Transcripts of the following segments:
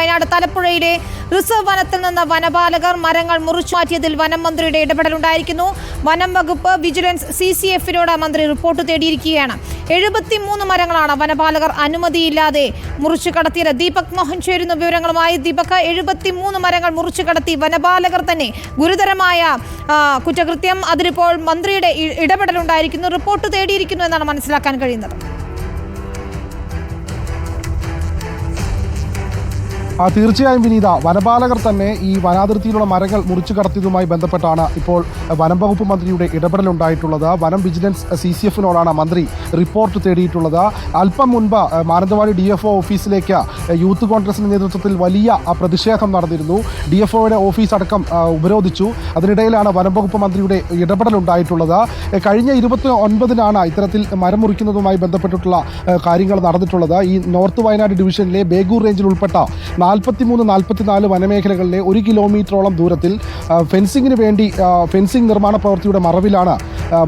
Wayanad തലപ്പുഴയിലെ reserve വനത്തിൽ നിന്ന് വനപാലകർ മരങ്ങൾ മുറിച്ചു മാറ്റിയതിൽ വനം മന്ത്രിയുടെ ഇടപെടലുണ്ടായിരിക്കുന്നു. വനം വകുപ്പ് വിജിലൻസ് സി സി എഫിനോട് മന്ത്രി റിപ്പോർട്ട് തേടിയിരിക്കുകയാണ്. എഴുപത്തിമൂന്ന് മരങ്ങളാണ് വനപാലകർ അനുമതിയില്ലാതെ മുറിച്ചു കടത്തിയത്. ദീപക് മോഹൻ ചേരുന്ന വിവരങ്ങളുമായി ദീപക് എഴുപത്തിമൂന്ന് മരങ്ങൾ മുറിച്ചു കടത്തി വനപാലകർ തന്നെ ഗുരുതരമായ കുറ്റകൃത്യം. അതിലിപ്പോൾ മന്ത്രിയുടെ ഇടപെടലുണ്ടായിരിക്കുന്നു. റിപ്പോർട്ട് തേടിയിരിക്കുന്നു എന്നാണ് മനസ്സിലാക്കാൻ കഴിയുന്നത്. തീർച്ചയായും വിനീത വനപാലകർ തന്നെ ഈ വനാതിർത്തിയിലുള്ള മരങ്ങൾ മുറിച്ചു കടത്തിയതുമായി ബന്ധപ്പെട്ടാണ് ഇപ്പോൾ വനം വകുപ്പ് മന്ത്രിയുടെ ഇടപെടലുണ്ടായിട്ടുള്ളത്. വനം വിജിലൻസ് സി സി എഫിനോടാണ് മന്ത്രി റിപ്പോർട്ട് തേടിയിട്ടുള്ളത്. അല്പം മുൻപ് മാനന്തവാടി ഡി എഫ് ഒ ഓഫീസിലേക്ക് യൂത്ത് കോൺഗ്രസിന്റെ നേതൃത്വത്തിൽ വലിയ പ്രതിഷേധം നടന്നിരുന്നു. ഡി എഫ് ഒയുടെ ഓഫീസ് അടക്കം ആ, ഉപരോധിച്ചു. അതിനിടയിലാണ് വനം വകുപ്പ് മന്ത്രിയുടെ ഇടപെടലുണ്ടായിട്ടുള്ളത്. കഴിഞ്ഞ ഇരുപത്തി ഒൻപതിനാണ് ഇത്തരത്തിൽ മരം മുറിക്കുന്നതുമായി ബന്ധപ്പെട്ടിട്ടുള്ള കാര്യങ്ങൾ നടന്നിട്ടുള്ളത്. ഈ നോർത്ത് വയനാട് ഡിവിഷനിലെ ബേഗൂർ റേഞ്ചിൽ ഉൾപ്പെട്ട നാൽപ്പത്തിമൂന്ന് നാൽപ്പത്തിനാല് വനമേഖലകളിലെ ഒരു കിലോമീറ്ററോളം ദൂരത്തിൽ ഫെൻസിങ്ങിന് വേണ്ടി ഫെൻസിംഗ് നിർമ്മാണ പ്രവൃത്തിയുടെ മറവിലാണ്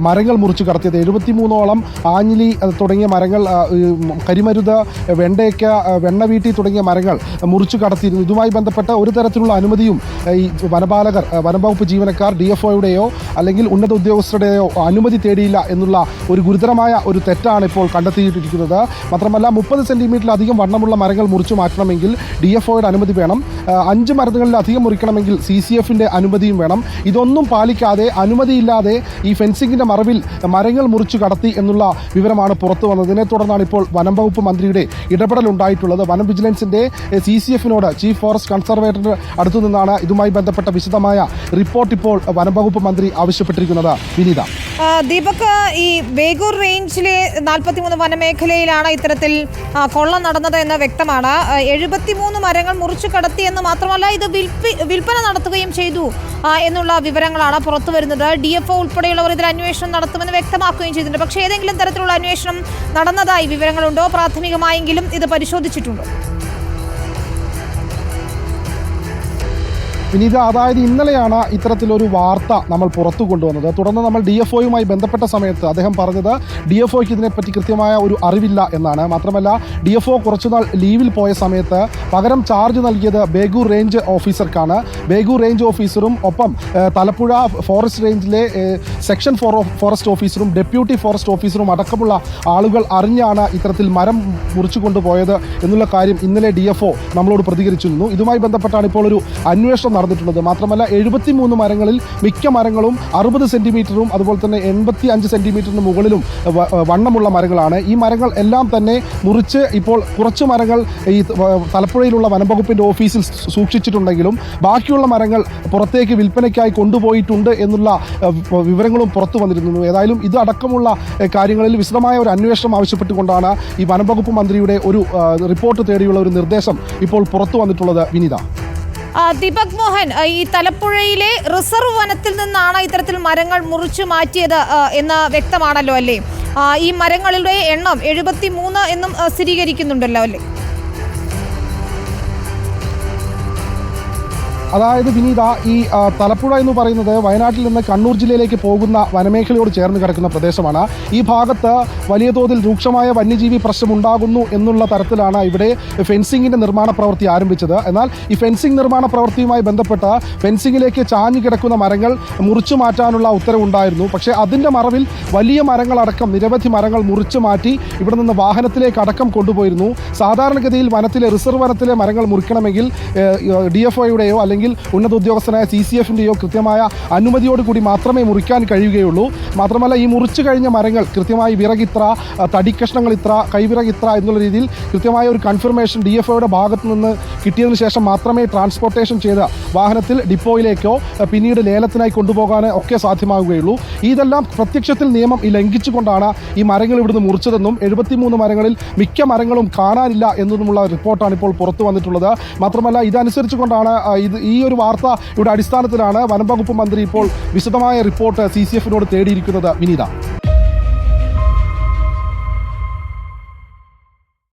മരങ്ങൾ മുറിച്ച് കടത്തിയത്. എഴുപത്തിമൂന്നോളം ആഞ്ഞിലി തുടങ്ങിയ മരങ്ങൾ കരിമരുത് വെണ്ടയ്ക്ക വെണ്ണ വെണ്ണവീട്ടി തുടങ്ങിയ മരങ്ങൾ മുറിച്ചു കടത്തിയിരുന്നു. ഇതുമായി ബന്ധപ്പെട്ട ഒരു തരത്തിലുള്ള അനുമതിയും ഈ വനപാലകർ വനംവകുപ്പ് ജീവനക്കാർ ഡി എഫ് ഒയുടെയോ അല്ലെങ്കിൽ ഉന്നത ഉദ്യോഗസ്ഥരുടെയോ അനുമതി തേടിയില്ല എന്നുള്ള ഒരു ഗുരുതരമായ ഒരു തെറ്റാണ് ഇപ്പോൾ കണ്ടെത്തിയിട്ടിരിക്കുന്നത്. മാത്രമല്ല മുപ്പത് സെന്റിമീറ്ററിലധികം വണ്ണമുള്ള മരങ്ങൾ മുറിച്ചു മാറ്റണമെങ്കിൽ ഡി എഫ് ഒയുടെ അനുമതി വേണം. അഞ്ച് മരങ്ങളിലധികം മുറിക്കണമെങ്കിൽ സി സി എഫിന്റെ അനുമതിയും വേണം. ഇതൊന്നും പാലിക്കാതെ അനുമതിയില്ലാതെ ഈ ഫെൻസിങ്ങിന്റെ മറവിൽ മരങ്ങൾ മുറിച്ചു കടത്തി എന്നുള്ള വിവരമാണ് പുറത്തു വന്നതിനെ തുടർന്നാണ് ഇപ്പോൾ വനം വകുപ്പ് മന്ത്രിയുടെ ഇടപെടൽ ഉണ്ടായിട്ടുള്ളത്. വനം വിജിലൻസിന്റെ സി സി എഫിനോട് ചീഫ് ഫോറസ്റ്റ് കൺസർവേറ്റർ അടുത്തു നിന്നാണ് ഇതുമായി ബന്ധപ്പെട്ട വിശദമായ റിപ്പോർട്ട് ഇപ്പോൾ വനം വകുപ്പ് മന്ത്രി ആവശ്യപ്പെട്ടിരിക്കുന്നത്. വിനീത. ദീപക് ഈ വേഗൂർ റേഞ്ചിലെ നാൽപ്പത്തിമൂന്ന് വനമേഖലയിലാണ് ഇത്തരത്തിൽ കൊള്ളം നടന്നത് എന്ന് വ്യക്തമാണ്. എഴുപത്തിമൂന്ന് മരങ്ങൾ മുറിച്ചു കടത്തി എന്ന് മാത്രമല്ല ഇത് വിൽപ്പി വിൽപ്പന നടത്തുകയും ചെയ്തു എന്നുള്ള വിവരങ്ങളാണ് പുറത്തു വരുന്നത്. ഡി എഫ് ഒ ഉൾപ്പെടെയുള്ളവർ ഇതിൽ അന്വേഷണം നടത്തുമെന്ന് വ്യക്തമാക്കുകയും ചെയ്തിട്ടുണ്ട്. പക്ഷേ ഏതെങ്കിലും തരത്തിലുള്ള അന്വേഷണം നടന്നതായി വിവരങ്ങളുണ്ടോ? പ്രാഥമികമായെങ്കിലും ഇത് പരിശോധിച്ചിട്ടുണ്ടോ? വിനീത അതായത് ഇന്നലെയാണ് ഇത്തരത്തിലൊരു വാർത്ത നമ്മൾ പുറത്തു കൊണ്ടുവന്നത്. തുടർന്ന് നമ്മൾ ഡി എഫ് ഒയുമായി ബന്ധപ്പെട്ട സമയത്ത് അദ്ദേഹം പറഞ്ഞത് ഡി എഫ് ഒക്ക് ഇതിനെപ്പറ്റി കൃത്യമായ ഒരു അറിവില്ല എന്നാണ്. മാത്രമല്ല ഡി എഫ് ഒ കുറച്ചുനാൾ ലീവിൽ പോയ സമയത്ത് പകരം ചാർജ് നൽകിയത് ബേഗൂർ റേഞ്ച് ഓഫീസർക്കാണ്. ബേഗൂർ റേഞ്ച് ഓഫീസറും ഒപ്പം തലപ്പുഴ ഫോറസ്റ്റ് റേഞ്ചിലെ സെക്ഷൻ ഫോർ ഫോറസ്റ്റ് ഓഫീസറും ഡെപ്യൂട്ടി ഫോറസ്റ്റ് ഓഫീസറും അടക്കമുള്ള ആളുകൾ അറിഞ്ഞാണ് ഇത്തരത്തിൽ മരം മുറിച്ചു കൊണ്ടുപോയത് എന്നുള്ള കാര്യം ഇന്നലെ ഡി എഫ് ഒ നമ്മളോട് പ്രതികരിച്ചിരുന്നു. ഇതുമായി ബന്ധപ്പെട്ടാണ് ഇപ്പോൾ ഒരു അന്വേഷണം നടന്നിട്ടുള്ളത് മാത്രമല്ല എഴുപത്തി മൂന്ന് മരങ്ങളിൽ മിക്ക മരങ്ങളും അറുപത് സെന്റിമീറ്ററും അതുപോലെ തന്നെ എൺപത്തി അഞ്ച് സെന്റിമീറ്ററിന് മുകളിലും വണ്ണമുള്ള മരങ്ങളാണ്. ഈ മരങ്ങൾ എല്ലാം തന്നെ മുറിച്ച് ഇപ്പോൾ കുറച്ച് മരങ്ങൾ ഈ തലപ്പുഴയിലുള്ള വനംവകുപ്പിന്റെ ഓഫീസിൽ സൂക്ഷിച്ചിട്ടുണ്ടെങ്കിലും ബാക്കിയുള്ള മരങ്ങൾ പുറത്തേക്ക് വിൽപ്പനയ്ക്കായി കൊണ്ടുപോയിട്ടുണ്ട് എന്നുള്ള വിവരങ്ങളും പുറത്തു വന്നിരുന്നു. ഏതായാലും ഇത് അടക്കമുള്ള കാര്യങ്ങളിൽ വിശദമായ ഒരു അന്വേഷണം ആവശ്യപ്പെട്ടുകൊണ്ടാണ് ഈ വനംവകുപ്പ് മന്ത്രിയുടെ ഒരു റിപ്പോർട്ട് തേടിയുള്ള ഒരു നിർദ്ദേശം ഇപ്പോൾ പുറത്തു വന്നിട്ടുള്ളത്. വിനീത. ദീപക് മോഹൻ ഈ തലപ്പുഴയിലെ റിസർവ് വനത്തിൽ നിന്നാണ് ഇത്തരത്തിൽ മരങ്ങൾ മുറിച്ചു മാറ്റിയത് എന്ന് വ്യക്തമാണല്ലോ അല്ലേ? ഈ മരങ്ങളുടെ എണ്ണം എഴുപത്തി മൂന്ന് എന്നും സ്ഥിരീകരിക്കുന്നുണ്ടല്ലോ അല്ലേ? അതായത് വിനീത ഈ തലപ്പുഴ എന്ന് പറയുന്നത് വയനാട്ടിൽ നിന്ന് കണ്ണൂർ ജില്ലയിലേക്ക് പോകുന്ന വനമേഖലയോട് ചേർന്ന് കിടക്കുന്ന പ്രദേശമാണ്. ഈ ഭാഗത്ത് വലിയ തോതിൽ രൂക്ഷമായ വന്യജീവി പ്രശ്നം ഉണ്ടാകുന്നു എന്നുള്ള തരത്തിലാണ് ഇവിടെ ഫെൻസിങ്ങിന്റെ നിർമ്മാണ പ്രവൃത്തി ആരംഭിച്ചത്. എന്നാൽ ഈ ഫെൻസിംഗ് നിർമ്മാണ പ്രവൃത്തിയുമായി ബന്ധപ്പെട്ട് ഫെൻസിങ്ങിലേക്ക് ചാഞ്ഞു കിടക്കുന്ന മരങ്ങൾ മുറിച്ചു മാറ്റാനുള്ള ഉത്തരവുണ്ടായിരുന്നു. പക്ഷേ അതിന്റെ മറവിൽ വലിയ മരങ്ങളടക്കം നിരവധി മരങ്ങൾ മുറിച്ചു മാറ്റി ഇവിടെ നിന്ന് വാഹനത്തിലേക്ക് അടക്കം കൊണ്ടുപോയിരുന്നു. സാധാരണഗതിയിൽ വനത്തിലെ റിസർവ് വനത്തിലെ മരങ്ങൾ മുറിക്കണമെങ്കിൽ ഡി എഫ് ഒയുടെയോ അല്ലെങ്കിൽ ഉന്നത ഉദ്യോഗസ്ഥനായ സി സി എഫിന്റെയോ കൃത്യമായ അനുമതിയോടുകൂടി മാത്രമേ മുറിക്കാൻ കഴിയുകയുള്ളൂ. മാത്രമല്ല ഈ മുറിച്ചു കഴിഞ്ഞ മരങ്ങൾ കൃത്യമായി വിറകിത്ര തടിക്കഷ്ണങ്ങൾ ഇത്ര കൈവിറകിത്ര എന്നുള്ള രീതിയിൽ കൃത്യമായ ഒരു കൺഫർമേഷൻ ഡി എഫ് ഒയുടെ ഭാഗത്തു നിന്ന് കിട്ടിയതിനു ശേഷം മാത്രമേ ട്രാൻസ്പോർട്ടേഷൻ ചെയ്ത വാഹനത്തിൽ ഡിപ്പോയിലേക്കോ പിന്നീട് ലേലത്തിനായി കൊണ്ടുപോകാൻ ഒക്കെ സാധ്യമാവുകയുള്ളൂ ഇതെല്ലാം പ്രത്യക്ഷത്തിൽ നിയമം ലംഘിച്ചുകൊണ്ടാണ് ഈ മരങ്ങൾ ഇവിടുന്ന് മുറിച്ചതെന്നും എഴുപത്തിമൂന്ന് മരങ്ങളിൽ മിക്ക മരങ്ങളും കാണാനില്ല എന്നതുമുള്ള റിപ്പോർട്ടാണ് ഇപ്പോൾ പുറത്തു വന്നിട്ടുള്ളത്. മാത്രമല്ല ഇതനുസരിച്ചുകൊണ്ടാണ് ഇത് ഈ ഒരു വാർത്ത ഇവിടെ അടിസ്ഥാനത്തിലാണ് വനം വകുപ്പ് മന്ത്രി ഇപ്പോൾ വിശദമായ റിപ്പോർട്ട് സി സി എഫിനോട് തേടിയിരിക്കുന്നത് വിനീത.